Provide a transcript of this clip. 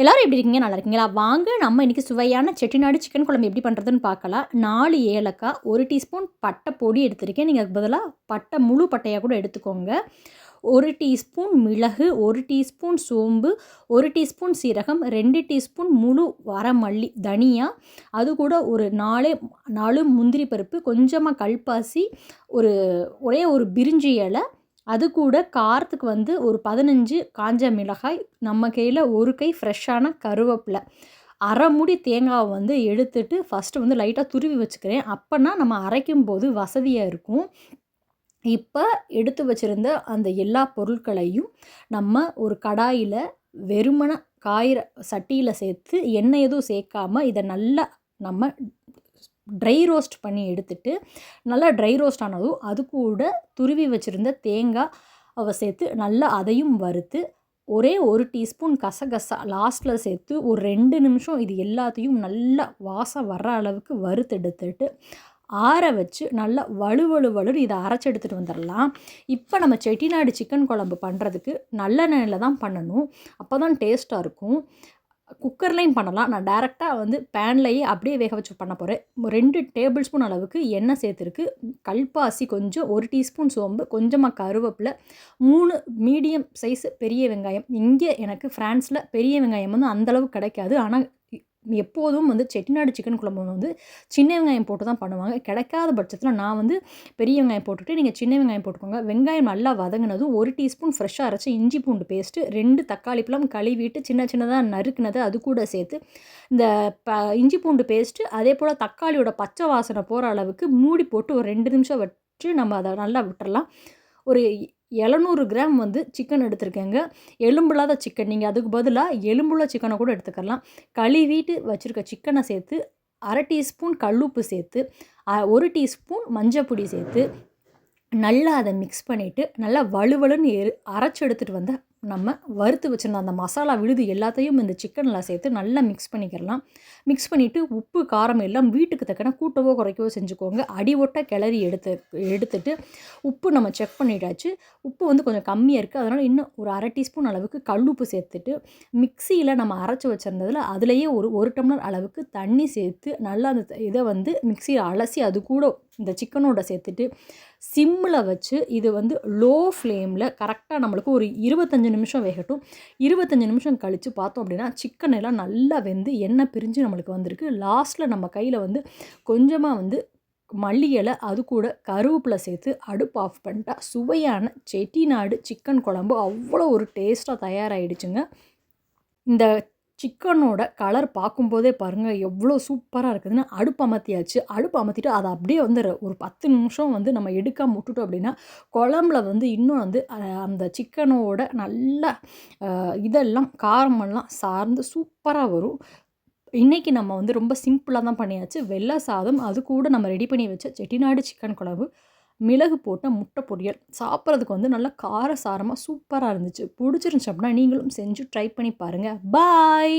எல்லோரும் எப்படி இருக்கீங்க? நல்லா இருக்கீங்களா? வாங்க நம்ம இன்றைக்கி சுவையான செட்டிநாடு சிக்கன் குழம்பு எப்படி பண்ணுறதுன்னு பார்க்கலாம். நாலு ஏலக்காய் ஒரு டீஸ்பூன் பட்டை பொடி எடுத்திருக்கேன். நீங்கள் அதுக்கு பதிலாக பட்டை முழு பட்டையாக கூட எடுத்துக்கோங்க. ஒரு டீஸ்பூன் மிளகு ஒரு டீஸ்பூன் சோம்பு ஒரு டீஸ்பூன் சீரகம் ரெண்டு டீஸ்பூன் முழு வரமல்லி தனியா. அது கூட ஒரு நாலே நாலு முந்திரி பருப்பு கொஞ்சமாக கல்பாசி ஒரு ஒரே ஒரு பிரிஞ்சி இலை அது கூட காரத்துக்கு வந்து ஒரு பதினஞ்சு காஞ்ச மிளகாய் நம்ம கையில் ஒரு கை ஃப்ரெஷ்ஷான கருவேப்பிலை. அரை மூடி தேங்காவை வந்து எடுத்துட்டு ஃபஸ்ட்டு வந்து லைட்டாக துருவி வச்சுக்கிறேன். அப்போனா நம்ம அரைக்கும் போது வசதியாக இருக்கும். இப்போ எடுத்து வச்சுருந்த அந்த எல்லா பொருட்களையும் நம்ம ஒரு கடாயில் வெறுமன காயிற சட்டியில் சேர்த்து எண்ணெய் எதுவும் சேர்க்காமல் இதை நல்லா நம்ம ட்ரை ரோஸ்ட் பண்ணி எடுத்துட்டு நல்லா ட்ரை ரோஸ்ட் ஆனதும் அது கூட துருவி வச்சுருந்த தேங்காய் சேர்த்து நல்லா அதையும் வறுத்து ஒரே ஒரு டீஸ்பூன் கசகசா லாஸ்ட்டில் சேர்த்து ஒரு ரெண்டு நிமிஷம் இது எல்லாத்தையும் நல்லா வாசம் வர்ற அளவுக்கு வறுத்து எடுத்துட்டு ஆற வச்சு நல்லா வலுவலு வலுன்னு இதை அரைச்சி எடுத்துகிட்டு வந்துடலாம். இப்போ நம்ம செட்டிநாடு சிக்கன் குழம்பு பண்ணுறதுக்கு நல்லெண்ணெயில் தான் பண்ணணும். அப்போ தான் டேஸ்ட்டாக இருக்கும். குக்கர்லேயும் பண்ணலாம். நான் டேரெக்டாக வந்து பேன்லேயே அப்படியே வேக வச்சு பண்ண போகிறேன் ரெண்டு டேபிள் ஸ்பூன் அளவுக்கு எண்ணெய் சேர்த்துருக்கு. கல்பாசி கொஞ்சம் ஒரு டீஸ்பூன் சோம்பு கொஞ்சமாக கருவேப்பில் மூணு மீடியம் சைஸ் பெரிய வெங்காயம். இங்கே எனக்கு ஃப்ரான்ஸில் பெரிய வெங்காயம் வந்து அந்தளவுக்கு கிடைக்காது. ஆனால் எப்போதும் வந்து செட்டிநாடு சிக்கன் குழம்பு வந்து சின்ன வெங்காயம் போட்டு தான் பண்ணுவாங்க. கிடைக்காத பட்சத்தில் நான் வந்து பெரிய வெங்காயம் போட்டுட்டு நீங்கள் சின்ன வெங்காயம் போட்டுக்கோங்க. வெங்காயம் நல்லா வதங்கினதும் ஒரு டீஸ்பூன் ஃப்ரெஷ்ஷாக அரைச்சி இஞ்சி பூண்டு பேஸ்ட்டு ரெண்டு தக்காளி பழம் கழுவிட்டு சின்ன சின்னதாக நறுக்குனது அது கூட சேர்த்து இந்த ப இஞ்சி பூண்டு பேஸ்ட்டு அதே போல் தக்காளியோட பச்சை வாசனை போகிற அளவுக்கு மூடி போட்டு ஒரு ரெண்டு நிமிஷம் வச்சு நம்ம அதை நல்லா விட்டுறலாம். ஒரு எழுநூறு கிராம் வந்து சிக்கன் எடுத்திருக்கேங்க. எலும்பில்லாத சிக்கன் நீங்கள் அதுக்கு பதிலாக எலும்புள்ள சிக்கனை கூட எடுத்துக்கலாம். கழுவிட்டு வச்சுருக்க சிக்கனை சேர்த்து அரை டீஸ்பூன் கல்லுப்பு சேர்த்து ஒரு டீஸ்பூன் மஞ்சள் பொடி சேர்த்து நல்லா அதை மிக்ஸ் பண்ணிவிட்டு நல்லா வலுவலுன்னு எரு அரைச்சி எடுத்துகிட்டு வந்த நம்ம வறுத்து வச்சுருந்த அந்த மசாலா விழுது எல்லாத்தையும் இந்த சிக்கனில் சேர்த்து நல்லா மிக்ஸ் பண்ணிக்கிறலாம் மிக்ஸ் பண்ணிவிட்டு உப்பு காரம் எல்லாம் வீட்டுக்கு தக்கன கூட்டவோ குறைக்கவோ செஞ்சுக்கோங்க. அடி ஒட்ட கிளறி எடுத்து எடுத்துட்டு உப்பு நம்ம செக் பண்ணிட்டாச்சு. உப்பு வந்து கொஞ்சம் கம்மியாக இருக்குது அதனால் இன்னும் ஒரு அரை டீஸ்பூன் அளவுக்கு கல்லுப்பு சேர்த்துட்டு மிக்சியில் நம்ம அரைச்சி வச்சுருந்ததில் அதுலேயே ஒரு ஒரு டம்ளர் அளவுக்கு தண்ணி சேர்த்து நல்லா அந்த இதை வந்து மிக்சியில் அலசி அது கூட இந்த சிக்கனோட சேர்த்துட்டு சிம்மில் வச்சு இது வந்து லோ ஃப்ளேமில் கரெக்டாக நம்மளுக்கு ஒரு இருபத்தஞ்சி நிமிஷம் வேகட்டும். இருபத்தஞ்சி நிமிஷம் கழித்து பார்த்தோம் அப்படின்னா சிக்கன் எல்லாம் நல்லா வெந்து எண்ணெய் பிரிஞ்சு நம்மளுக்கு வந்திருக்கு. லாஸ்ட்டில் நம்ம கையில் வந்து கொஞ்சமாக வந்து மல்லி இலை அது கூட கருவேப்பிலை சேர்த்து அடுப்பு ஆஃப் பண்ணிட்டா சுவையான செட்டிநாடு சிக்கன் குழம்பு அவ்வளோ ஒரு டேஸ்ட்டாக தயாராகிடுச்சுங்க இந்த சிக்கனோட கலர் பார்க்கும்போதே பாருங்கள் எவ்வளோ சூப்பராக இருக்குதுன்னு அடுப்பு அமர்த்தியாச்சு. அடுப்பு அமர்த்திட்டு அதை அப்படியே வந்து ஒரு பத்து நிமிஷம் வந்து நம்ம எடுக்காமல் விட்டுட்டோம் அப்படின்னா குழம்புல வந்து இன்னும் வந்து அந்த சிக்கனோட நல்ல இதெல்லாம் காரமெல்லாம் சார்ந்து சூப்பராக வரும். இன்றைக்கி நம்ம வந்து ரொம்ப சிம்பிளாக தான் பண்ணியாச்சு. வெள்ளை சாதம் அது கூட நம்ம ரெடி பண்ணி வச்ச செட்டிநாடு சிக்கன் குழம்பு. மிளகு போட்ட முட்டை பொரியல். சாப்பிட்றதுக்கு வந்து நல்லா கார சாரமாக சூப்பராக இருந்துச்சு. பிடிச்சிருந்துச்சு அப்படின்னா நீங்களும் செஞ்சு ட்ரை பண்ணி பாருங்கள் பாய்